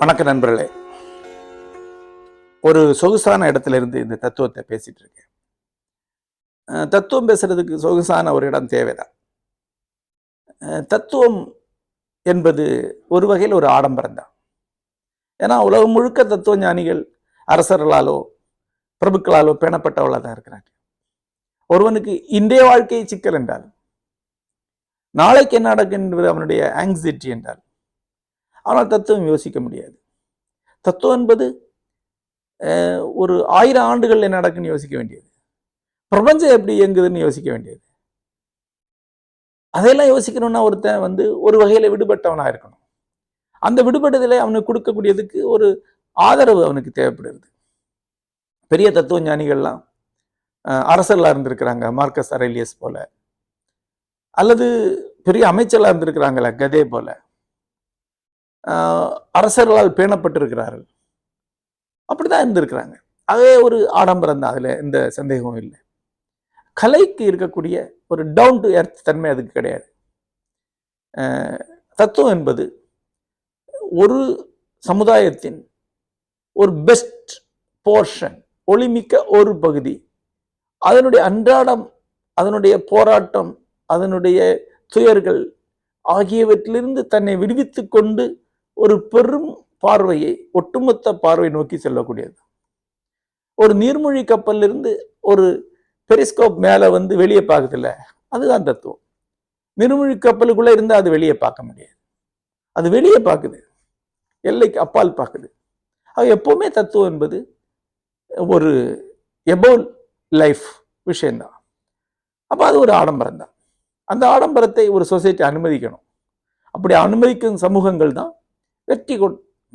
வணக்க நண்பர்களே. ஒரு சொகுசான இடத்துல இருந்து இந்த தத்துவத்தை பேசிட்டு இருக்கேன். தத்துவம் பேசுறதுக்கு சொகுசான ஒரு இடம் தேவைதான். தத்துவம் என்பது ஒரு வகையில் ஒரு ஆடம்பரம் தான். ஏன்னா உலகம் முழுக்க தத்துவ ஞானிகள் அரசர்களாலோ பிரபுக்களாலோ பேணப்பட்டவளாக தான் இருக்கிறாங்க ஒருவனுக்கு இன்றைய வாழ்க்கை சிக்கல் என்றால் நாளைக்கு என்ன நடக்கும் என்பது அவனுடைய ஆங்ஸைட்டி என்றால் ஆனால் தத்துவம் யோசிக்க முடியாது. தத்துவம் என்பது ஒரு ஆயிரம் ஆண்டுகள் என்ன நடக்குன்னு யோசிக்க வேண்டியது. பிரபஞ்சம் எப்படி இயங்குதுன்னு யோசிக்க வேண்டியது. அதையெல்லாம் யோசிக்கணும்னா ஒருத்தன் வந்து ஒரு வகையில் விடுபட்டவனாக இருக்கணும். அந்த விடுபட்டதில் அவனுக்கு கொடுக்கக்கூடியதுக்கு ஒரு ஆதரவு அவனுக்கு தேவைப்படுகிறது பெரிய தத்துவ ஞானிகள்லாம் அரசர்களாக இருந்திருக்கிறாங்க மார்க்கஸ் அரேலியஸ் போல. அல்லது பெரிய அமைச்சர்களாக இருந்திருக்கிறாங்களே கதே போல. அரசர்களால் பேணப்பட்டிருக்கிறார்கள். அப்படிதான் இருந்திருக்கிறாங்க. அதே ஒரு ஆடம்பரம் தான் அதில் எந்த சந்தேகமும் இல்லை. கலைக்கு இருக்கக்கூடிய ஒரு டவுன் டு எர்த் தன்மை அதுக்கு கிடையாது. தத்துவம் என்பது ஒரு சமுதாயத்தின் ஒரு பெஸ்ட் போர்ஷன் ஒளிமிக்க ஒரு பகுதி அதனுடைய அன்றாடம் அதனுடைய போராட்டம் அதனுடைய துயர்கள் ஆகியவற்றிலிருந்து தன்னை விடுவித்து கொண்டு ஒரு பெரும் பார்வையை ஒட்டுமொத்த பார்வை நோக்கி செல்லக்கூடியது. ஒரு நீர்மூழ்கி கப்பலிருந்து இருந்து ஒரு பெரிஸ்கோப் மேலே வந்து வெளியே பார்க்குதுல்ல அதுதான் தத்துவம். நீர்மூழ்கி கப்பலுக்குள்ளே இருந்தால் அது வெளியே பார்க்க முடியாது. அது வெளியே பார்க்குது. எல்லைக்கு அப்பால் பார்க்குது. அது எப்போவுமே தத்துவம் என்பது ஒரு எபோல் லைஃப் விஷயந்தான். அப்போ அது ஒரு ஆடம்பரம் தான் அந்த ஆடம்பரத்தை ஒரு சொசைட்டி அனுமதிக்கணும். அப்படி அனுமதிக்கும் சமூகங்கள் தான் வெற்றி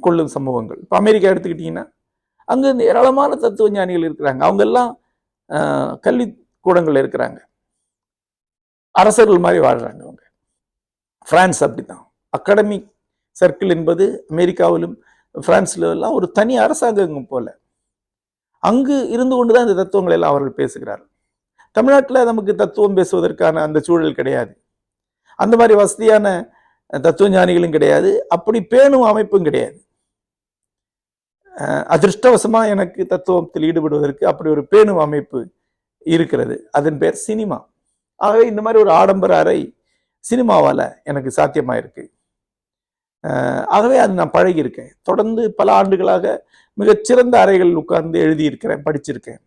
கொள்ளும் சமூகங்கள். இப்போ அமெரிக்கா எடுத்துக்கிட்டிங்கன்னா அங்கே இந்த ஏராளமான தத்துவ ஞானிகள் இருக்கிறாங்க அவங்க எல்லாம் கல்வி இருக்கிறாங்க. அரசர்கள் மாதிரி வாழ்கிறாங்க அவங்க. ஃப்ரான்ஸ் அப்படி தான் அகாடமிக் சர்க்கிள் என்பது அமெரிக்காவிலும் பிரான்ஸ்ல எல்லாம் ஒரு தனி அரசாங்கம் போல. அங்கு இருந்து கொண்டு தான் இந்த தத்துவங்களை எல்லாம் அவர்கள் பேசுகிறார்கள் தமிழ்நாட்டில் நமக்கு தத்துவம் பேசுவதற்கான அந்த சூழல் கிடையாது. அந்த மாதிரி வசதியான தத்துவ ஞானிகளும் கிடையாது. அப்படி பேணும் அமைப்பும் கிடையாது. அதிர்ஷ்டவசமாக எனக்கு தத்துவத்தில் ஈடுபடுவதற்கு அப்படி ஒரு பேணும் அமைப்பு இருக்கிறது. அதன் பேர் சினிமா. ஆகவே இந்த மாதிரி ஒரு ஆடம்பர அறை சினிமாவால் எனக்கு சாத்தியமாக இருக்குது ஆகவே அது நான் பழகியிருக்கேன். தொடர்ந்து பல ஆண்டுகளாக மிகச்சிறந்த அறைகளில் உட்கார்ந்து எழுதியிருக்கிறேன் படிச்சிருக்கேன்.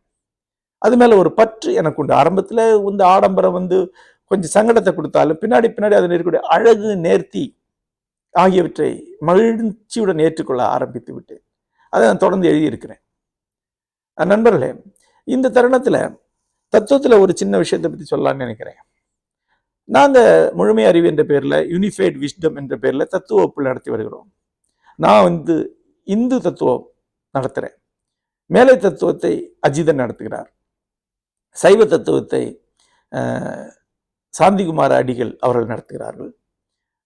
அது மேலே ஒரு பற்று எனக்கு உண்டு. ஆரம்பத்தில் இந்த ஆடம்பரம் வந்து கொஞ்சம் சங்கடத்தை கொடுத்தாலும் பின்னாடி பின்னாடி அதில் இருக்கக்கூடிய அழகு நேர்த்தி ஆகியவற்றை மகிழ்ச்சியுடன் ஏற்றுக்கொள்ள ஆரம்பித்து விட்டு அதை நான் தொடர்ந்து எழுதியிருக்கிறேன். நண்பர்களே இந்த தருணத்தில் தத்துவத்தில் ஒரு சின்ன விஷயத்தை பற்றி சொல்லலாம்னு நினைக்கிறேன். நான் அந்த முழுமை அறிவு என்ற பேரில் யூனிஃபைட் விஸ்டம் என்ற பேரில் தத்துவ வகுப்பு நடத்தி வருகிறோம். நான் வந்து இந்து தத்துவம் நடத்துகிறேன் மேலை தத்துவத்தை அஜிதன் நடத்துகிறார். சைவ தத்துவத்தை அஹ், சாந்திகுமார அடிகள் அவர்கள் நடத்துகிறார்கள்.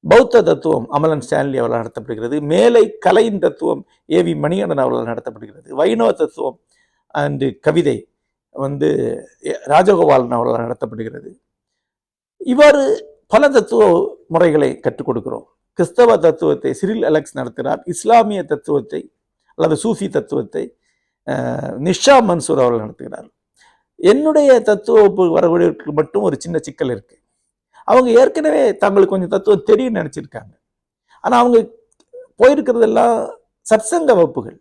பௌத்த தத்துவம் அமலன் ஸ்டான்லி அவர்கள் நடத்தப்படுகிறது. மேலை கலையின் தத்துவம் ஏ வி மணிகண்டன் அவர்களால் நடத்தப்படுகிறது. வைணவ தத்துவம் அண்டு கவிதை வந்து ராஜகோபாலன் அவர்களால் நடத்தப்படுகிறது. இவ்வாறு பல தத்துவ முறைகளை கற்றுக் கொடுக்கிறோம். கிறிஸ்தவ தத்துவத்தை சிறில் அலெக்ஸ் நடத்துகிறார் இஸ்லாமிய தத்துவத்தை அல்லது சூஃபி தத்துவத்தை நிஷா மன்சூர் அவர்கள் நடத்துகிறார். என்னுடைய தத்துவ வகுப்பு வரக்கூடியவர்களுக்கு மட்டும் ஒரு சின்ன சிக்கல் இருக்கு. அவங்க ஏற்கனவே தங்களுக்கு கொஞ்சம் தத்துவம் தெரியும் நினச்சிருக்காங்க. ஆனால் அவங்க போயிருக்கிறதெல்லாம் சத்சங்க வகுப்புகள்.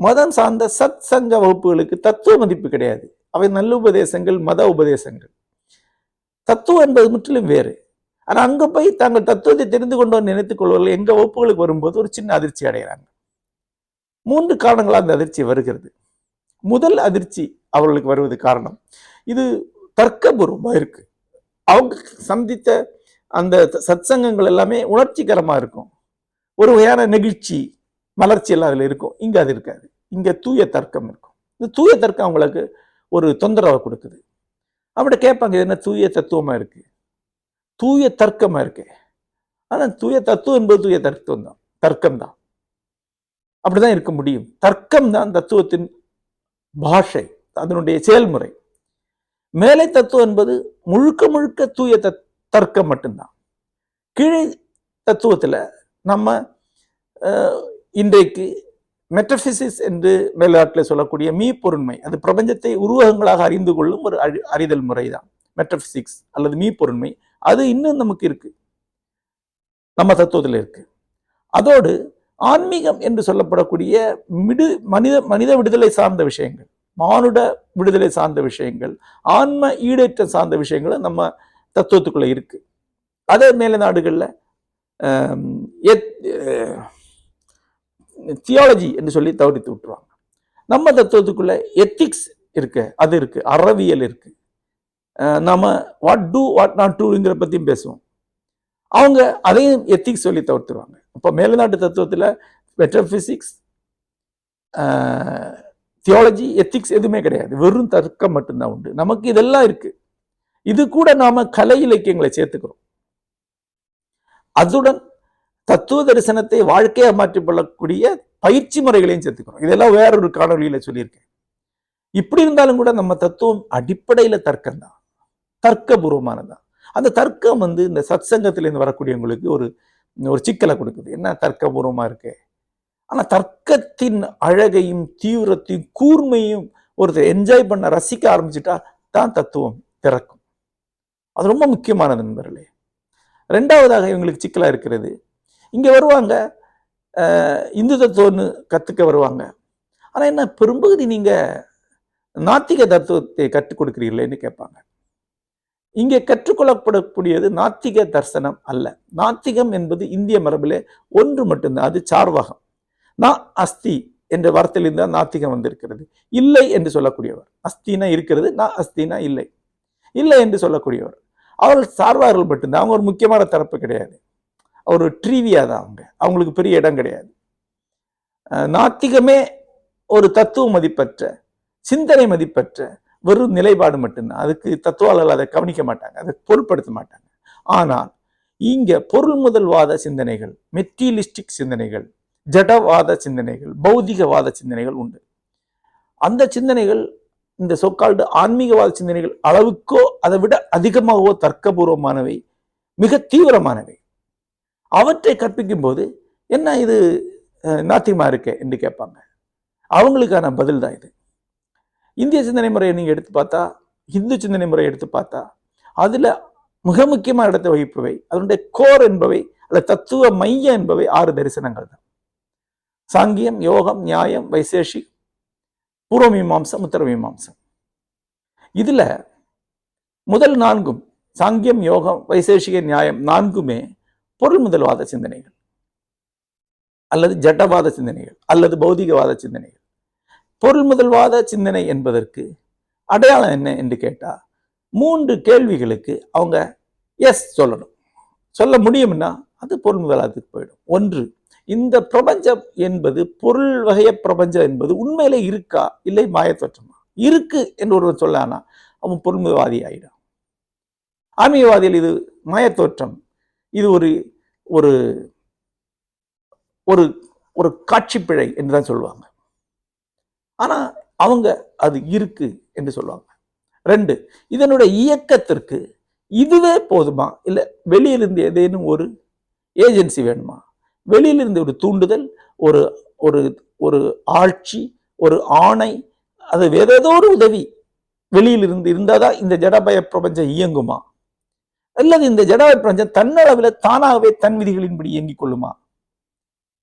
மதம் சார்ந்த சத் சங்க வகுப்புகளுக்கு தத்துவ மதிப்பு கிடையாது. அவை நல்ல உபதேசங்கள் மத உபதேசங்கள். தத்துவம் என்பது முற்றிலும் வேறு. ஆனால் அங்கே போய் தாங்கள் தத்துவத்தை தெரிந்து கொண்டோம் நினைத்துக் கொள்வார்கள் எங்கள் வகுப்புகளுக்கு வரும்போது ஒரு சின்ன அதிர்ச்சி அடைகிறாங்க. மூன்று காரணங்களாக அந்த அதிர்ச்சி வருகிறது. முதல் அதிர்ச்சி அவர்களுக்கு வருவது காரணம். இது தர்க்கபூர்வமாக இருக்கு. அவங்க சந்தித்த அந்த சத்சங்கங்கள் எல்லாமே உணர்ச்சிகரமாக இருக்கும். ஒரு வகையான நெகிழ்ச்சி மலர்ச்சி எல்லாம் அதில் இருக்கும். இங்கே அது இருக்காது. இங்கே தூய தர்க்கம் இருக்கும். இந்த தூய தர்க்கம் அவங்களுக்கு ஒரு தொந்தரவை கொடுக்குது. அப்படி கேட்பாங்க என்ன தூய தத்துவமா இருக்கு? தூய தர்க்கமா இருக்கு. ஆனால் தூய தத்துவம் என்பது தூய தத்துவம் தான். தர்க்கம் தான். அப்படிதான் இருக்க முடியும். தர்க்கம் தான் தத்துவத்தின் பாஷை அதனுடைய செயல்முறை. மேலை தத்துவம் என்பது முழுக்க முழுக்க தூய தத் தர்க்கம் மட்டும்தான். கீழே தத்துவத்துல நம்ம அஹ், இன்றைக்கு மெட்டபிசிஸ் என்று மேலாட்டில் சொல்லக்கூடிய மீ பொருண்மை அது பிரபஞ்சத்தை உருவகங்களாக அறிந்து கொள்ளும் ஒரு அறி- அறிதல் முறை தான் மெட்டபிசிக்ஸ் அல்லது மீ பொருண்மை அது இன்னும் நமக்கு இருக்கு. நம்ம தத்துவத்தில் இருக்கு. அதோடு ஆன்மீகம் என்று சொல்லப்படக்கூடிய மிடு மனித மனித விடுதலை சார்ந்த விஷயங்கள் மானுட விடுதலை சார்ந்த விஷயங்கள் ஆன்ம ஈடேற்றம் சார்ந்த விஷயங்களும் நம்ம தத்துவத்துக்குள்ளே இருக்கு. அதே மேல நாடுகளில் தியாலஜி என்று சொல்லி தவிர்த்து விட்டுருவாங்க. நம்ம தத்துவத்துக்குள்ள எத்திக்ஸ் இருக்கு அது இருக்கு அறவியல் இருக்கு. நாம் நம்ம வாட் டூ வாட் நாட் டூங்கிற பற்றியும் பேசுவோம். அவங்க அதையும் எத்திக்ஸ் சொல்லி தவிர்த்துருவாங்க. இப்போ மேல்நாட்டு தத்துவத்தில் மெட்ரோபிசிக்ஸ் தியாலஜி எத்திக்ஸ் எதுவுமே கிடையாது. வெறும் தர்க்கம் மட்டும்தான் உண்டு. நமக்கு இதெல்லாம் இருக்குது இது கூட நாம் கலை இலக்கியங்களை சேர்த்துக்கிறோம். அதுடன் தத்துவ தரிசனத்தை வாழ்க்கையாக மாற்றிக்கொள்ளக்கூடிய பயிற்சி முறைகளையும் சேர்த்துக்கணும். இதெல்லாம் வேற ஒரு சொல்லியிருக்கேன். இப்படி இருந்தாலும் கூட நம்ம தத்துவம் அடிப்படையில் தர்க்கம் தான் தர்க்கபூர்வமானதான். அந்த தர்க்கம் வந்து இந்த சத்சங்கத்திலேருந்து வரக்கூடியவங்களுக்கு ஒரு ஒரு சிக்கலை கொடுக்குது. என்ன தர்க்கபூர்வமாக இருக்கு? ஆனால் தர்க்கத்தின் அழகையும் தீவிரத்தையும் கூர்மையும் ஒருத்தர் என்ஜாய் பண்ண ரசிக்க ஆரம்பிச்சிட்டா தான் தத்துவம் திறக்கும். அது ரொம்ப முக்கியமானது நண்பர்களே. ரெண்டாவதாக இவங்களுக்கு சிக்கலாக இருக்கிறது. இங்கே வருவாங்க. இந்து தத்துவம்னு கற்றுக்க வருவாங்க. ஆனால் என்ன பெரும்பகுதி நீங்கள் நாத்திக தத்துவத்தை கற்றுக் கொடுக்குறீங்களேன்னு கேட்பாங்க. இங்கே கற்றுக்கொள்ளப்படக்கூடியது நாத்திக தர்சனம் அல்ல. நாத்திகம் என்பது இந்திய மரபிலே ஒன்று மட்டும்தான் அது சார்வாகம். நான் அஸ்தி என்ற வார்த்தையிலிருந்து தான் நாத்திகம் வந்திருக்கிறது. இல்லை என்று சொல்லக்கூடியவர். அஸ்தினா இருக்கிறது நான் அஸ்தினா இல்லை. இல்லை என்று சொல்லக்கூடியவர். அவர்கள் சார்வார்கள் மட்டும்தான் அவங்க ஒரு முக்கியமான தரப்பு கிடையாது. ஒரு ட்ரீவியா தான் அவங்க. அவங்களுக்கு பெரிய இடம் கிடையாது. நாத்திகமே ஒரு தத்துவ மதிப்பற்ற சிந்தனை மதிப்பற்ற வெறும் நிலைப்பாடு மட்டும்தான். அதுக்கு தத்துவாளர்கள் அதை கவனிக்க மாட்டாங்க அதை பொருட்படுத்த மாட்டாங்க. ஆனால் இங்க பொருள் முதல்வாத சிந்தனைகள் மெட்டீலிஸ்டிக் சிந்தனைகள் ஜடவாத சிந்தனைகள் பௌதிகவாத சிந்தனைகள் உண்டு. அந்த சிந்தனைகள் இந்த சொக்கால்டு ஆன்மீகவாத சிந்தனைகள் அளவுக்கோ அதை விட அதிகமாகவோ தர்க்கபூர்வமானவை மிக தீவிரமானவை. அவற்றை கற்பிக்கும் போது என்ன இது நாத்தியமாக இருக்கே என்று கேட்பாங்க. அவங்களுக்கான பதில் தான் இது. இந்திய சிந்தனை முறையை நீங்கள் எடுத்து பார்த்தா இந்து சிந்தனை முறையை எடுத்து பார்த்தா அதில் மிக முக்கியமான இடத்தை வகிப்பவை அதனுடைய கோர் என்பவை அல்ல தத்துவ மையம் என்பவை ஆறு தரிசனங்கள் தான். சாங்கியம் யோகம் நியாயம் வைசேஷி பூர்வ மீமாம்சம் உத்தர மீமாம்சம். முதல் நான்கும் சாங்கியம் யோகம் வைசேஷிக நியாயம் நான்குமே பொருள் முதல்வாத சிந்தனைகள். அல்லது ஜட்டவாத சிந்தனைகள் அல்லது பௌதிகவாத சிந்தனைகள். பொருள் முதல்வாத சிந்தனை என்பதற்கு அடையாளம் என்ன என்று கேட்டால் மூன்று கேள்விகளுக்கு அவங்க எஸ் சொல்லணும். சொல்ல முடியும்னா அது பொருள் முதலாளத்துக்கு போயிடும். ஒன்று இந்த பிரபஞ்சம் என்பது பொருள் வகைய பிரபஞ்சம் என்பது உண்மையிலே இருக்கா? இல்லை மாயத்தோற்றமா? இருக்கு என்று ஒருவர் சொல்லானா அவன் பொருள்முதவாதி ஆயிடும் ஆன்மீகவாதிகள் இது மாயத்தோற்றம். இது ஒரு ஒரு ஒரு ஒரு காட்சி பிழை என்று தான் சொல்லுவாங்க. ஆனால் அவங்க அது இருக்கு என்று சொல்லுவாங்க. ரெண்டு இதனுடைய இயக்கத்திற்கு இதுவே போதுமா? இல்லை வெளியிலிருந்து ஏதேனும் ஒரு ஏஜென்சி வேணுமா? வெளியிலிருந்து ஒரு தூண்டுதல் ஒரு ஒரு ஒரு ஆட்சி ஒரு ஆணை அது வேற ஏதோ ஒரு உதவி வெளியிலிருந்து இருந்தாதான் இந்த ஜடபய பிரபஞ்சம் இயங்குமா? அல்லது இந்த ஜடாவை பிரபஞ்சம் தன்னளவில் தானாகவே தன் விதிகளின்படி இயங்கிக் கொள்ளுமா?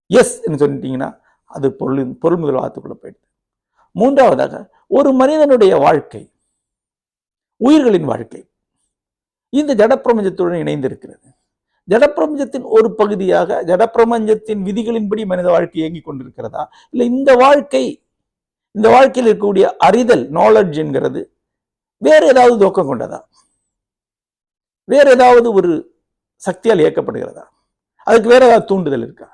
எஸ் என்று சொல்லிட்டீங்கன்னா அது பொருள் பொருள் முதல்வாதத்துக்குள்ள போயிடுது. மூன்றாவதாக ஒரு மனிதனுடைய வாழ்க்கை உயிர்களின் வாழ்க்கை இந்த ஜடப்பிரபஞ்சத்துடன் இணைந்திருக்கிறது. ஜடப்பிரபஞ்சத்தின் ஒரு பகுதியாக ஜடப்பிரபஞ்சத்தின் விதிகளின்படி மனித வாழ்க்கை இயங்கிக் கொண்டிருக்கிறதா? இல்லை இந்த வாழ்க்கை இந்த வாழ்க்கையில் இருக்கக்கூடிய அறிதல் நாலெட்ஜ் என்கிறது வேறு ஏதாவது நோக்கம் கொண்டதா? வேற ஏதாவது ஒரு சக்தியால் இயக்கப்படுகிறதா? அதுக்கு வேற ஏதாவது தூண்டுதல் இருக்கா?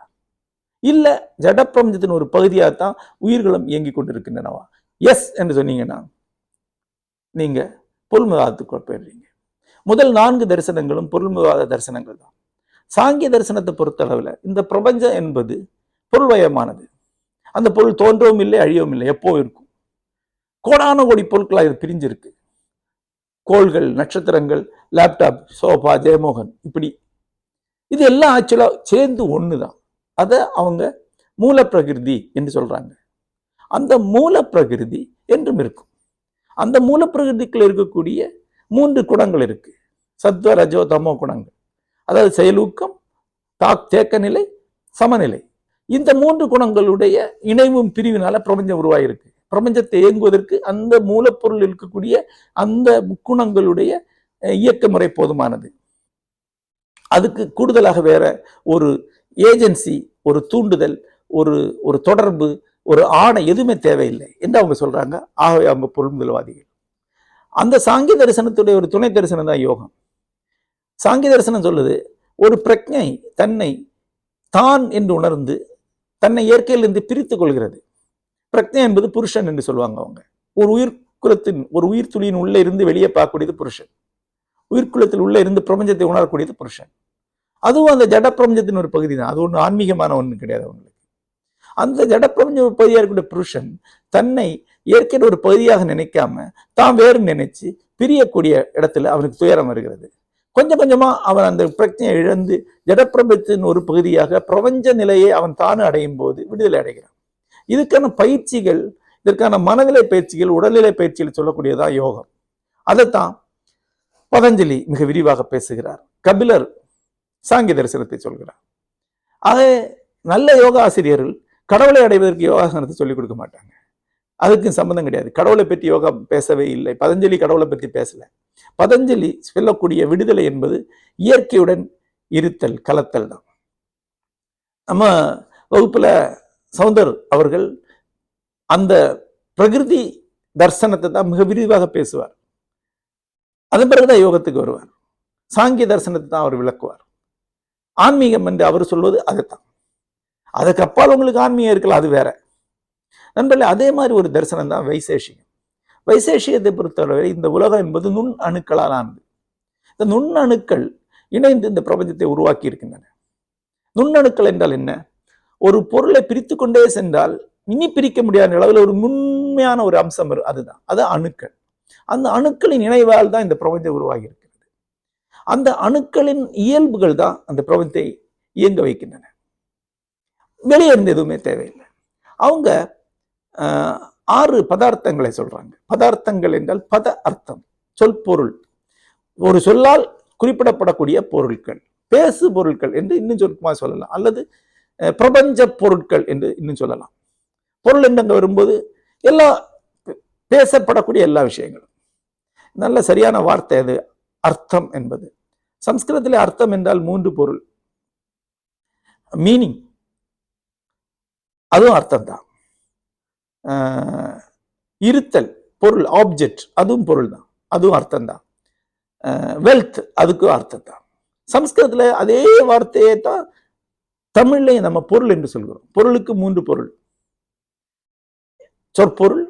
இல்லை ஜடப்பிரபஞ்சத்தின் ஒரு பகுதியாக தான் உயிர்களும் இயங்கிக் கொண்டிருக்கின்றனவா? எஸ் என்று சொன்னீங்கன்னா நீங்க பொருள்முகாதத்துக்குள்ள போயிடுறீங்க முதல் நான்கு தரிசனங்களும் பொருள்முகாத தரிசனங்கள் தான். சாங்கிய தரிசனத்தை பொறுத்தளவில் இந்த பிரபஞ்சம் என்பது பொருள்வயமானது அந்த பொருள் தோன்றவும் இல்லை அழியவும் இல்லை எப்போ இருக்கும்? கோடான கோடி பொருட்களாக இது பிரிஞ்சிருக்கு. கோள்கள் நட்சத்திரங்கள் லேப்டாப் சோஃபா ஜெயமோகன் இப்படி. இது எல்லாம் ஆக்சுவலாக சேர்ந்து ஒன்று தான் அதை அவங்க மூலப்பிரகிருதி என்று சொல்கிறாங்க அந்த மூல பிரகிருதி என்றும் இருக்கும். அந்த மூல பிரகிருதிக்குள் இருக்கக்கூடிய மூன்று குணங்கள் இருக்குது சத்வ ரஜோ தமோ குணங்கள். அதாவது செயலூக்கம் தாக் தேக்க நிலை சமநிலை. இந்த மூன்று குணங்களுடைய இணைவும் பிரிவினால பிரபஞ்சம் உருவாகிருக்கு பிரபஞ்சத்தை இயங்குவதற்கு அந்த மூலப்பொருள் இருக்கக்கூடிய அந்த முக்குணங்களுடைய இயக்க முறை போதுமானது. அதுக்கு கூடுதலாக வேற ஒரு ஏஜென்சி ஒரு தூண்டுதல் ஒரு ஒரு தொடர்பு ஒரு ஆணை எதுவுமே தேவையில்லை என்று அவங்க சொல்றாங்க. ஆகவே அவங்க பொருள்முதல்வாதிகள் அந்த சாங்கிய தரிசனத்துடைய ஒரு துணை தரிசனம் தான் யோகம். சாங்கிய தரிசனம் சொல்லுது ஒரு பிரஜை தன்னை தான் என்று உணர்ந்து தன்னை இயற்கையிலிருந்து பிரித்து கொள்கிறது. பிரக்ஞை என்பது புருஷன் என்று சொல்லுவாங்க அவங்க. ஒரு உயிர் குலத்தின் ஒரு உயிர் துளியின் உள்ளே இருந்து வெளியே பார்க்கக்கூடியது புருஷன். உயிர்குலத்தில் உள்ளே இருந்து பிரபஞ்சத்தை உணரக்கூடியது புருஷன். அதுவும் அந்த ஜட பிரபஞ்சத்தின் ஒரு பகுதி தான். அது ஒன்று ஆன்மீகமான ஒன்று கிடையாது அவங்களுக்கு. அந்த ஜட பிரபஞ்ச ஒரு பகுதியாக இருக்கக்கூடிய புருஷன் தன்னை இயற்கையின் ஒரு பகுதியாக நினைக்காம தான் வேறு நினைச்சு பிரியக்கூடிய இடத்துல அவனுக்கு துயரம் வருகிறது. கொஞ்சம் கொஞ்சமாக அவன் அந்த பிரச்சனையை இழந்து ஜடப்பிரபஞ்சத்தின் ஒரு பகுதியாக பிரபஞ்ச நிலையை அவன் தானு அடையும் போது விடுதலை அடைகிறான். இதுக்கான பயிற்சிகள் இதற்கான மனநிலை பயிற்சிகள் உடல்நிலை பயிற்சிகள் சொல்லக்கூடியதான் யோகம். அதைத்தான் பதஞ்சலி மிக விரிவாக பேசுகிறார். கபிலர் சாங்கிய தரிசனத்தை சொல்கிறார். ஆக நல்ல யோகா ஆசிரியர்கள் கடவுளை அடைவதற்கு யோகாசனத்தை சொல்லிக் கொடுக்க மாட்டாங்க. அதுக்கு சம்பந்தம் கிடையாது. கடவுளை பற்றி யோகா பேசவே இல்லை. பதஞ்சலி கடவுளை பற்றி பேசல. பதஞ்சலி சொல்லக்கூடிய விடுதலை என்பது இயற்கையுடன் இருத்தல் கலத்தல் தான். நம்ம வகுப்புல சவுந்தர் அவர்கள் அந்த பிரகிருதி தர்சனத்தை தான் மிக விரிவாக பேசுவார். அதன் பிறகுதான் யோகத்துக்கு வருவார். சாங்கிய தரிசனத்தை தான் அவர் விளக்குவார். ஆன்மீகம் என்று அவர் சொல்வது அதைத்தான் அதுக்கு அப்பால் உங்களுக்கு ஆன்மீகம் இருக்கலாம் அது வேற. நண்பர்களே அதே மாதிரி ஒரு தரிசனம் தான் வைசேஷிகம். வைசேஷிகத்தை பொறுத்தவரை இந்த உலகம் என்பது நுண் அணுக்களால் ஆனது. இந்த நுண்ணணுக்கள் இணைந்து இந்த பிரபஞ்சத்தை உருவாக்கி இருக்கின்றன. நுண்ணணுக்கள் என்றால் என்ன? ஒரு பொருளை பிரித்து கொண்டே சென்றால் இனி பிரிக்க முடியாத அளவில் ஒரு உண்மையான ஒரு அம்சம் வரும். அதுதான். அது அணுக்கள். அந்த அணுக்களின் நினைவால் தான் இந்த பிரபஞ்சம் உருவாகி இருக்கிறது அந்த அணுக்களின் இயல்புகள் தான் அந்த பிரபஞ்சத்தை இயங்க வைக்கின்றன. வெளியே இருந்து எதுவுமே தேவையில்லை. அவங்க ஆஹ், ஆறு பதார்த்தங்களை சொல்றாங்க. பதார்த்தங்கள் என்றால் பத அர்த்தம் சொல் பொருள். ஒரு சொல்லால் குறிப்பிடப்படக்கூடிய பொருட்கள் பேசு பொருட்கள் என்று இன்னும் சுருக்கமாக சொல்லலாம். அல்லது பிரபஞ்ச பொருட்கள் என்று இன்னும் சொல்லலாம். பொருள் என்று அங்கே வரும்போது எல்லா பேசப்படக்கூடிய எல்லா விஷயங்களும். நல்ல சரியான வார்த்தை அது அர்த்தம் என்பது. சம்ஸ்கிருதத்தில் அர்த்தம் என்றால் மூன்று பொருள். மீனிங். அதுவும் அர்த்தம் தான் இருத்தல் பொருள் ஆப்ஜெக்ட் அதுவும் பொருள் தான் அதுவும் அர்த்தம் தான் வெல்த் அதுக்கும் அர்த்தம் தான் சம்ஸ்கிருதத்தில் அதே வார்த்தையை தான் தமிழ்லையும் நம்ம பொருள் என்று சொல்கிறோம். பொருளுக்கு மூன்று பொருள். சொற்பொருள்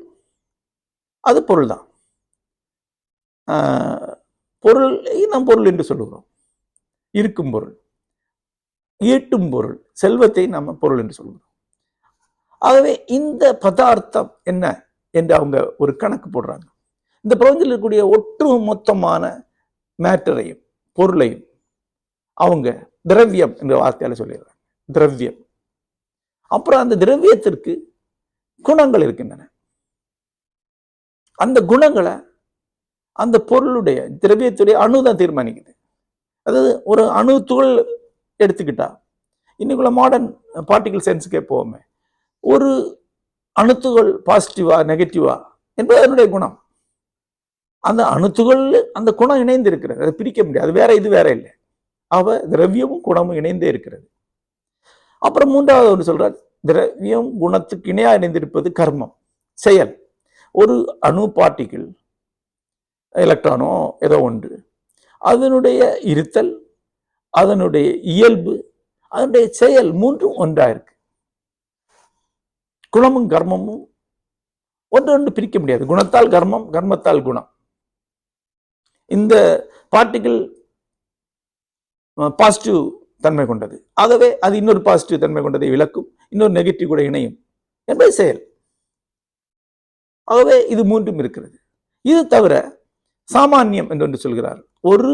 அது பொருள் தான் பொருளை நாம் பொருள் என்று சொல்லுகிறோம் இருக்கும் பொருள் ஈட்டும் பொருள் செல்வத்தை நம்ம பொருள் என்று சொல்கிறோம். ஆகவே இந்த பதார்த்தம் என்ன என்று அவங்க ஒரு கணக்கு போடுறாங்க. இந்த பிரபஞ்சத்தில் இருக்கக்கூடிய ஒட்டு மொத்தமான மேட்டரையும் பொருளையும் அவங்க திரவியம் என்ற வார்த்தையால சொல்லிடுறாங்க. திரவியம். அப்புறம் அந்த திரவியத்திற்கு குணங்கள் இருக்கின்றன. அந்த குணங்களை அந்த பொருளுடைய திரவியத்துடைய அணு தான் தீர்மானிக்குது. அதாவது ஒரு அணு துகள் எடுத்துக்கிட்டா இன்னைக்குள்ள மாடர்ன் பார்ட்டிகல் சயின்ஸுக்கே போவோமே ஒரு அணுத்துகள் பாசிட்டிவா நெகட்டிவா என்பது அதனுடைய குணம். அந்த அணுத்துகள் அந்த குணம் இணைந்து இருக்கிறது. அதை பிரிக்க முடியாது. அது வேற இது வேற இல்லை. அவ திரவியமும் குணமும் இணைந்தே இருக்கிறது. அப்புறம் மூன்றாவது ஒன்று சொல்கிறார் திரவியம் குணத்துக்கு இணையாக இணைந்திருப்பது கர்மம் செயல். ஒரு அணு பார்ட்டிகிள் எலக்ட்ரானோ ஏதோ ஒன்று. அதனுடைய இருத்தல் அதனுடைய இயல்பு அதனுடைய செயல் மூன்றும் ஒன்றாக இருக்கு. குணமும் கர்மமும் ஒன்று ஒன்று பிரிக்க முடியாது. குணத்தால் கர்மம் கர்மத்தால் குணம். இந்த பார்ட்டிகிள் பாசிட்டிவ் தன்மை கொண்டது. ஆகவே அது இன்னொரு பாசிட்டிவ் தன்மை கொண்டதை விளக்கும் இன்னொரு நெகட்டிவ் கூட இணையும் என்பது செயல். ஆகவே இது மூன்றும் இருக்கிறது. இது தவிர சாமானியம் என்று ஒன்று சொல்கிறார். ஒரு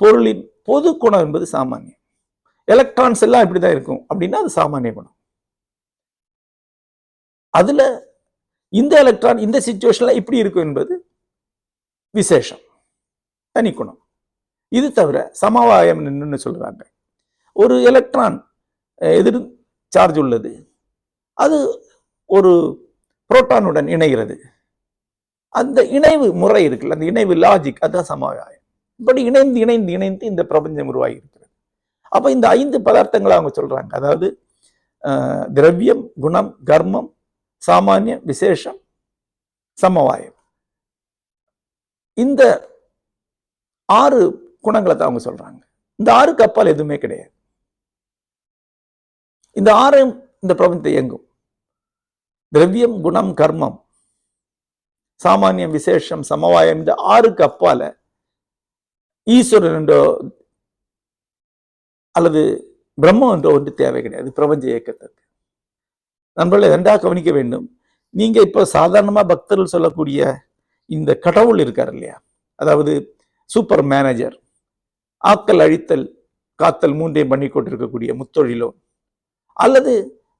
பொருளின் பொது குணம் என்பது சாமானியம். எலக்ட்ரான்ஸ் எல்லாம் இப்படி தான் இருக்கும் அப்படின்னா அது சாமானிய குணம். அதுல இந்த எலக்ட்ரான் இந்த சுச்சுவேஷனில் இப்படி இருக்கும் என்பது விசேஷம். தனி குணம். இது தவிர சமவாயம் என்னன்னு சொல்றாங்க. ஒரு எலக்ட்ரான் எதிர் சார்ஜ் உள்ளது. அது ஒரு புரோட்டானுடன் இணைகிறது. அந்த இணைவு முறை இருக்குல்ல அந்த இணைவு லாஜிக் அதுதான் சமவாயம். இப்படி இணைந்து இணைந்து இணைந்து இந்த பிரபஞ்சம் உருவாகி இருக்கிறது அப்போ இந்த ஐந்து பதார்த்தங்களை அவங்க சொல்கிறாங்க அதாவது திரவியம் குணம் கர்மம் சாமானியம் விசேஷம் சமவாயம். இந்த ஆறு குணங்களை தான் அவங்க சொல்கிறாங்க இந்த ஆறு கப்பால் எதுவுமே கிடையாது. இந்த ஆறையும் இந்த பிரபஞ்சத்தை இயங்கும். திரவியம் குணம் கர்மம் சாமானியம் விசேஷம் சமவாயம் இந்த ஆறுக்கு அப்பால ஈஸ்வரன் என்றோ அல்லது பிரம்மம் என்றோ ஒன்று தேவை கிடையாது பிரபஞ்ச இயக்கத்திற்கு. நண்பர்களை ரெண்டாக கவனிக்க வேண்டும். நீங்க இப்போ சாதாரணமா பக்தர்கள் சொல்லக்கூடிய இந்த கடவுள் இருக்கார் இல்லையா? அதாவது சூப்பர் மேனேஜர் ஆக்கல் அழித்தல் காத்தல் மூன்றையும் பண்ணி கொண்டிருக்கக்கூடிய முத்தொழிலோ அல்லது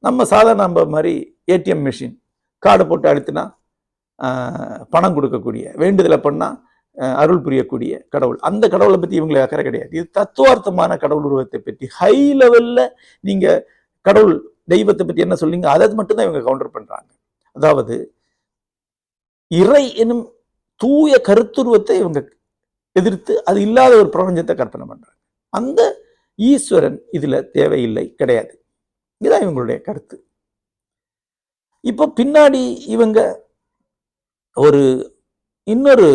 நம்ம சாதாரண நம்ம மாதிரி ஏடிஎம் மிஷின் கார்டு போட்டு அழுத்தினா பணம் கொடுக்கக்கூடிய வேண்டுதலை பண்ணால் அருள் புரியக்கூடிய கடவுள். அந்த கடவுளை பற்றி இவங்களுக்கு அக்கறை கிடையாது. இது தத்துவார்த்தமான கடவுள் உருவத்தை பற்றி. ஹை லெவலில் நீங்கள் கடவுள் தெய்வத்தை பற்றி என்ன சொல்லிங்க அதை மட்டும்தான் இவங்க கவுண்டர் பண்ணுறாங்க அதாவது இறை எனும் தூய கருத்துருவத்தை இவங்க எதிர்த்து அது இல்லாத ஒரு பிரபஞ்சத்தை கற்பனை பண்ணுறாங்க அந்த ஈஸ்வரன் இதில் தேவையில்லை கிடையாது. இதுதான் இவங்களுடைய கருத்து. இப்போ பின்னாடி இவங்க ஒரு இன்னொரு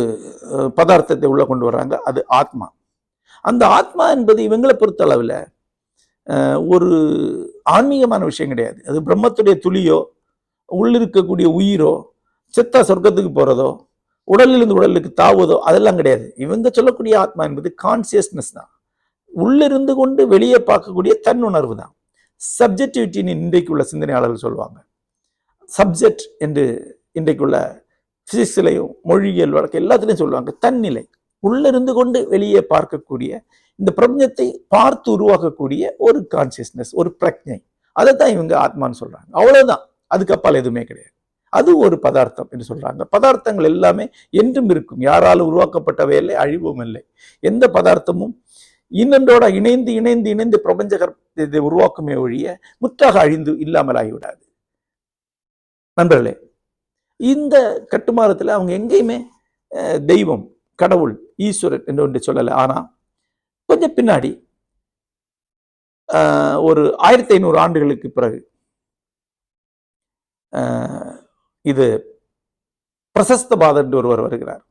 பதார்த்தத்தை உள்ளே கொண்டு வர்றாங்க அது ஆத்மா. அந்த ஆத்மா என்பது இவங்களை பொறுத்த ஒரு ஆன்மீகமான விஷயம் கிடையாது. அது பிரம்மத்துடைய துளியோ உள்ளிருக்கக்கூடிய உயிரோ செத்தா சொர்க்கத்துக்கு போகிறதோ உடலிலிருந்து உடலுக்கு தாவுவதோ அதெல்லாம் கிடையாது. இவங்க சொல்லக்கூடிய ஆத்மா என்பது கான்சியஸ்னஸ் தான். உள்ளிருந்து கொண்டு வெளியே பார்க்கக்கூடிய தன்னுணர்வு தான். சப்ஜெக்டிவிட்டின்னு இன்றைக்குள்ள சிந்தனையாளர்கள் சொல்லுவாங்க. சப்ஜெக்ட் என்று இன்றைக்குள்ள பிசிக்ஸ்லையும் மொழியியல் வழக்கு எல்லாத்துலேயும் சொல்லுவாங்க. தன்னிலை. உள்ளிருந்து கொண்டு வெளியே பார்க்கக்கூடிய இந்த பிரபஞ்சத்தை பார்த்து உருவாக்கக்கூடிய ஒரு கான்சியஸ்னஸ் ஒரு பிரக்ஞை அதை தான் இவங்க ஆத்மான்னு சொல்கிறாங்க அவ்வளோதான் அதுக்கு அப்பால் எதுவுமே கிடையாது. அது ஒரு பதார்த்தம் என்று சொல்கிறாங்க பதார்த்தங்கள் எல்லாமே என்றும் இருக்கும். யாராலும் உருவாக்கப்பட்டவை இல்லை அழிவும் இல்லை. எந்த பதார்த்தமும் இன்னொன்றோட இணைந்து இணைந்து இணைந்து பிரபஞ்ச இதை உருவாக்குமே ஒழிய முற்றாக அழிந்து இல்லாமல் ஆகிவிடாது நண்பர்களே இந்த கட்டுமானத்துல அவங்க எங்கேயுமே தெய்வம் கடவுள் ஈஸ்வரன் என்று ஒன்று சொல்லலை. ஆனா கொஞ்சம் பின்னாடி ஒரு ஆயிரத்தி ஐநூறு ஆண்டுகளுக்கு பிறகு அஹ், இது பிரசஸ்தபாதர் என்று ஒருவர் வருகிறார்.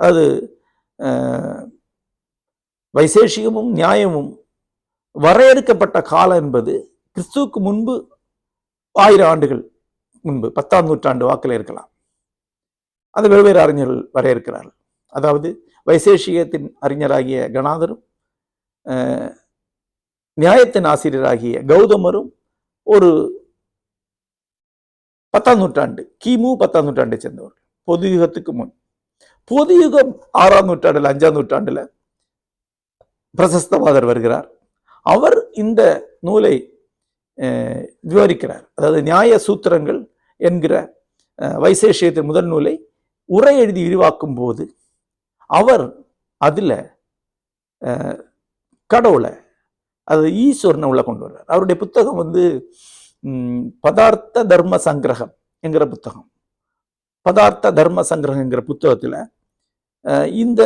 அது அஹ், வைசேஷிகமும் நியாயமும் வரையறுக்கப்பட்ட காலம் என்பது கிறிஸ்துவுக்கு முன்பு ஆயிரம் ஆண்டுகள் முன்பு பத்தாம் நூற்றாண்டு வாக்கில் இருக்கலாம். அது வெவ்வேறு அறிஞர்கள் வரையறுக்கிறார்கள். அதாவது வைசேஷிகத்தின் அறிஞராகிய கணாதரும் நியாயத்தின் ஆசிரியராகிய கௌதமரும் ஒரு பத்தாம் நூற்றாண்டு கிமு பத்தாம் நூற்றாண்டை சேர்ந்தவர்கள். பொது யுகத்துக்கு முன். பொது யுகம் ஆறாம் நூற்றாண்டில் அஞ்சாம் நூற்றாண்டில் பிரசஸ்தவாதர் வருகிறார். அவர் இந்த நூலை விவரிக்கிறார். அதாவது நியாய சூத்திரங்கள் என்கிற வைசேஷியத்தின் முதல் நூலை உரை எழுதி விரிவாக்கும் போது அவர் அதில் கடவுளை அது ஈஸ்வரனை உள்ள கொண்டு வர்றார். அவருடைய புத்தகம் வந்து பதார்த்த தர்ம சங்கிரகம் என்கிற புத்தகம். பதார்த்த தர்ம சங்கிரகங்கிற புத்தகத்தில் இந்த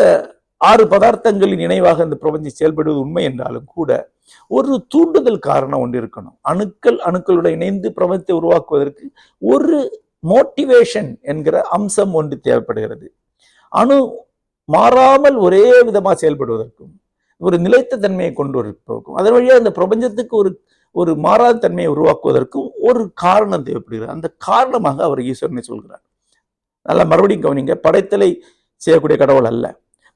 ஆறு பதார்த்தங்களின் நினைவாக இந்த பிரபஞ்சம் செயல்படுவது உண்மை என்றாலும் கூட ஒரு தூண்டுதல் காரணம் ஒன்று இருக்கணும். அணுக்கள் அணுக்களுடன் இணைந்து பிரபஞ்சத்தை உருவாக்குவதற்கு ஒரு மோட்டிவேஷன் என்கிற அம்சம் ஒன்று தேவைப்படுகிறது. அணு மாறாமல் ஒரே விதமாக செயல்படுவதற்கும் ஒரு நிலைத்த தன்மையை கொண்டு வருவதற்கும் அதன் வழியாக இந்த பிரபஞ்சத்துக்கு ஒரு ஒரு மாறாத தன்மையை உருவாக்குவதற்கும் ஒரு காரணம் தேவைப்படுகிறது. அந்த காரணமாக அவர் ஈஸ்வரனை சொல்கிறார். நல்லா மறுபடியும் கவனிங்க படைத்தலை செய்யக்கூடிய கடவுள் அல்ல.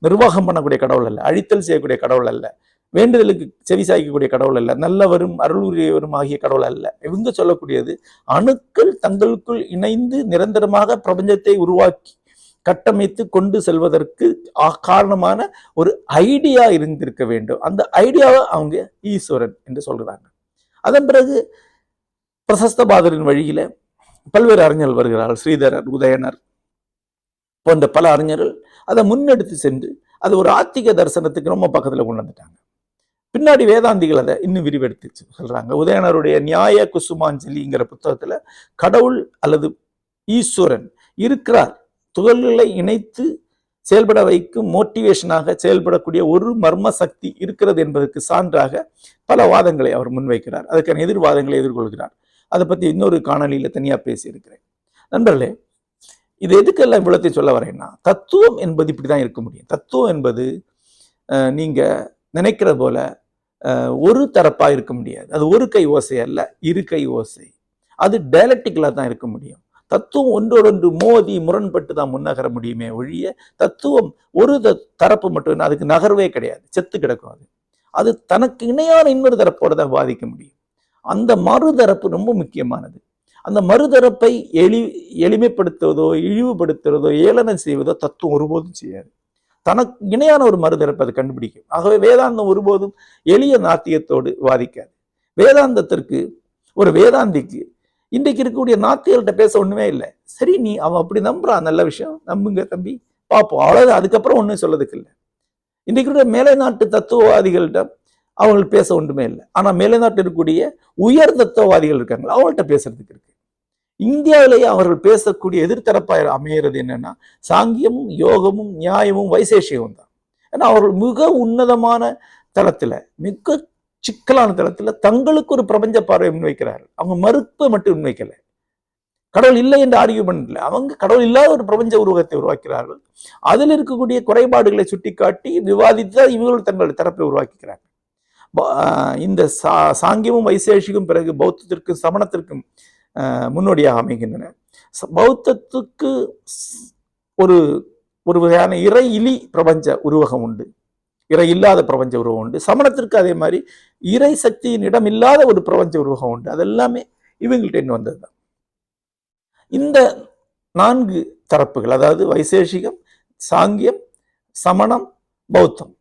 நிர்வாகம் பண்ணக்கூடிய கடவுள் அல்ல அழித்தல் செய்யக்கூடிய கடவுள் அல்ல வேண்டுதலுக்கு செவி சாய்க்கக்கூடிய கடவுள் அல்ல நல்லவரும் அருளுரியவரும் ஆகிய கடவுள் அல்ல. இவங்க சொல்லக்கூடியது அணுக்கள் தங்களுக்குள் இணைந்து நிரந்தரமாக பிரபஞ்சத்தை உருவாக்கி கட்டமைத்து கொண்டு செல்வதற்கு காரணமான ஒரு ஐடியா இருந்திருக்க வேண்டும். அந்த ஐடியாவை அவங்க ஈஸ்வரன் என்று சொல்கிறாங்க அதன் பிறகு பிரசஸ்தபாதரின் வழியில பல்வேறு அறிஞர்கள் வருகிறார்கள் ஸ்ரீதரர் உதயனர் போன்ற பல அறிஞர்கள் அதை முன்னெடுத்து சென்று அது ஒரு ஆத்திக தரிசனத்துக்கு ரொம்ப பக்கத்தில் கொண்டு வந்துட்டாங்க. பின்னாடி வேதாந்திகள் அதை இன்னும் விரிவெடுத்து சொல்கிறாங்க உதயனருடைய நியாய குசுமாஞ்சலிங்கிற புத்தகத்தில் கடவுள் அல்லது ஈஸ்வரன் இருக்கிறார். துகள்களை இணைத்து செயல்பட வைக்கும் மோட்டிவேஷனாக செயல்படக்கூடிய ஒரு மர்ம சக்தி இருக்கிறது என்பதற்கு சான்றாக பல வாதங்களை அவர் முன்வைக்கிறார். அதுக்கான எதிர்வாதங்களை எதிர்கொள்கிறார். அதை பற்றி இன்னொரு காணொலியில் தனியாக பேசியிருக்கிறேன். நண்பர்களே இது எதுக்கெல்லாம் இவ்வளத்தையும் சொல்ல வரேன்னா தத்துவம் என்பது இப்படி தான் இருக்க முடியும். தத்துவம் என்பது நீங்கள் நினைக்கிற நினைக்கிறது போல ஒரு தரப்பாக இருக்க முடியாது. அது ஒரு கை ஓசை அல்ல இரு கை ஓசை. அது டயலக்டிக்கலா தான் இருக்க முடியும். தத்துவம் ஒன்றோடொன்று மோதி முரண்பட்டு தான் முன்னகர முடியுமே ஒழிய தத்துவம் ஒரு த- தரப்பு மட்டும் அதுக்கு நகர்வே கிடையாது. செத்து கிடக்கும் அது. அது தனக்கு இணையான இன்னொரு தரப்போட தான் பாதிக்க முடியும். அந்த மறுதரப்பு ரொம்ப முக்கியமானது. அந்த மறுதரப்பை எளி எளிமைப்படுத்துவதோ இழிவுபடுத்துவதோ ஏளனம் செய்வதோ தத்துவம் ஒருபோதும் செய்யாது. தனக்கு இணையான ஒரு மறுதரப்பை அது கண்டுபிடிக்கும். ஆகவே வேதாந்தம் ஒருபோதும் எளிய நாத்தியத்தோடு வாதிக்காது. வேதாந்தத்திற்கு ஒரு வேதாந்திக்கு இன்றைக்கு இருக்கக்கூடிய நாத்திகள்கிட்ட பேச ஒன்றுமே இல்லை. சரி நீ அவன் அப்படி நம்புறான் நல்ல விஷயம். நம்புங்க தம்பி. பார்ப்போம் அவ்வளவு அதுக்கப்புறம் ஒன்றும் சொல்லதுக்கு இல்லை. இன்றைக்கு இருக்கிற மேலை நாட்டு தத்துவவாதிகள்கிட்ட அவங்களுக்கு பேச ஒன்றுமே இல்லை. ஆனால் மேலை நாட்டில் இருக்கக்கூடிய உயர் தத்துவவாதிகள் இருக்காங்களா அவங்கள்ட்ட பேசுறதுக்கு இருக்கு. இந்தியாவிலேயே அவர்கள் பேசக்கூடிய எதிர்த்தரப்பாக அமைகிறது என்னன்னா சாங்கியமும் யோகமும் நியாயமும் வைசேஷியமும் தான். ஏன்னா அவர்கள் மிக உன்னதமான தளத்தில் மிக சிக்கலான தளத்துல தங்களுக்கு ஒரு பிரபஞ்ச பார்வை முன்வைக்கிறார்கள். அவங்க மறுப்பை மட்டும் முன்வைக்கலை. கடவுள் இல்லை என்று ஆர்கியூமெண்ட் இல்லை. அவங்க கடவுள் இல்லாத ஒரு பிரபஞ்ச உருவகத்தை உருவாக்கிறார்கள். அதில் இருக்கக்கூடிய குறைபாடுகளை சுட்டிக்காட்டி விவாதித்து தான் இவர்கள் தங்களுடைய தரப்பை உருவாக்கிக்கிறார்கள் ஆஹ் இந்த சா சாங்கியமும் வைசேஷிக்கும் பிறகு பௌத்தத்திற்கும் சமணத்திற்கும் முன்னோடியாக அமைகின்றன. பௌத்தத்துக்கு ஒரு ஒரு வகையான இறை இலி பிரபஞ்ச உருவகம் உண்டு. இறை இல்லாத பிரபஞ்ச உருவகம் உண்டு. சமணத்திற்கு அதே மாதிரி இறை சக்தியின் இடம் இல்லாத ஒரு பிரபஞ்ச உருவகம் உண்டு. அதெல்லாமே இவங்கள்ட்ட இருந்து வந்தது தான். இந்த நான்கு தரப்புகள் அதாவது வைசேஷிகம் சாங்கியம் சமணம் பௌத்தம்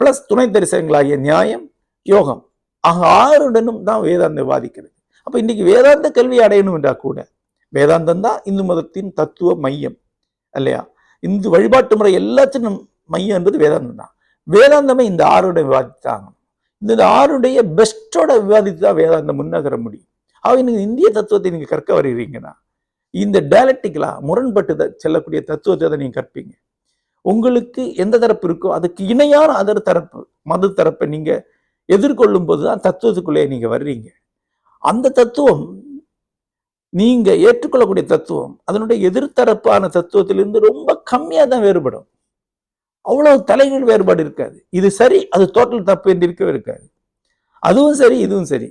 பிளஸ் துணை தரிசனங்களாகிய நியாயம் யோகம் ஆக ஆறுடனும் தான் வேதாந்தம் வாதிக்கிறது அப்போ இன்றைக்கி வேதாந்த கல்வி அடையணும் கூட வேதாந்தம் தான் இந்து மதத்தின் தத்துவ மையம் இல்லையா இந்து வழிபாட்டு முறை எல்லாத்தினும் மையம் என்பது வேதாந்தம் தான். வேதாந்தமே இந்த ஆறுடைய விவாதித்தாங்க. இந்த ஆறுடைய பெஸ்டோட விவாதித்து தான் வேதாந்தம் முன்னகர முடியும். ஆக நீங்கள் இந்திய தத்துவத்தை நீங்கள் கற்க வருகிறீங்கன்னா இந்த டயலக்டிக்கலா முரண்பட்டு த- செல்லக்கூடிய தத்துவத்தை தான் நீங்கள் கற்பீங்க. உங்களுக்கு எந்த தரப்பு இருக்கோ அதுக்கு இணையான அதர் தரப்பு மது தரப்பை நீங்கள் எதிர்கொள்ளும் போது தான் தத்துவத்துக்குள்ளேயே நீங்கள் வர்றீங்க. அந்த தத்துவம் நீங்க ஏற்றுக்கொள்ளக்கூடிய தத்துவம் அதனுடைய எதிர்த்தரப்பான தத்துவத்திலிருந்து ரொம்ப கம்மியா தான் வேறுபடும். அவ்வளவு தலைகள் வேறுபாடு இருக்காது. இது சரி அது டோட்டல் தப்பு என்று இருக்கவே இருக்காது. அதுவும் சரி இதுவும் சரி.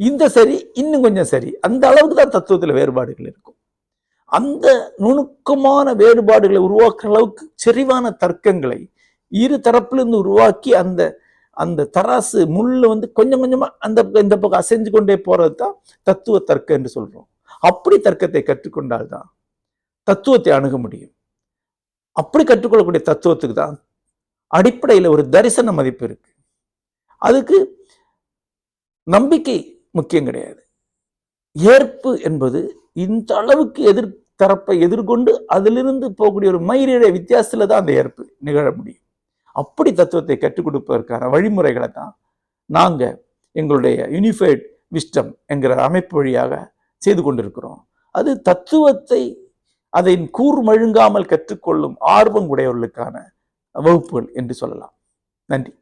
இந்த சரி இன்னும் கொஞ்சம் சரி. அந்த அளவுக்கு தான் தத்துவத்தில் வேறுபாடுகள் இருக்கும். அந்த நுணுக்கமான வேறுபாடுகளை உருவாக்குற அளவுக்கு செறிவான தர்க்கங்களை இரு தரப்பிலிருந்து உருவாக்கி அந்த அந்த தராசு முள்ளு வந்து கொஞ்சம் கொஞ்சமாக அந்த பக்கம் இந்த பக்கம் அசைஞ்சு கொண்டே போகிறது தான் தத்துவ தர்க்கம் என்று சொல்கிறோம் அப்படி தர்க்கத்தை கற்றுக்கொண்டால்தான் தத்துவத்தை அணுக முடியும். அப்படி கற்றுக்கொள்ளக்கூடிய தத்துவத்துக்கு தான் அடிப்படையில் ஒரு தரிசன மதிப்பு இருக்கு. அதுக்கு நம்பிக்கை முக்கியம் கிடையாது. ஏற்பு என்பது இந்த அளவுக்கு எதிர் தரப்பை எதிர்கொண்டு அதிலிருந்து போகக்கூடிய ஒரு மயிரிழ வித்தியாசத்துல தான் அந்த ஏற்பு நிகழ முடியும். அப்படி தத்துவத்தை கற்றுக் கொடுப்பதற்கான வழிமுறைகளை தான் நாங்கள் எங்களுடைய யூனிஃபைட் விஸ்டம் என்கிற அமைப்பு வழியாக செய்து கொண்டிருக்கிறோம். அது தத்துவத்தை அதை கூர்மழுங்காமல் கற்றுக்கொள்ளும் ஆர்வம் உடையவர்களுக்கான வகுப்புகள் என்று சொல்லலாம். நன்றி.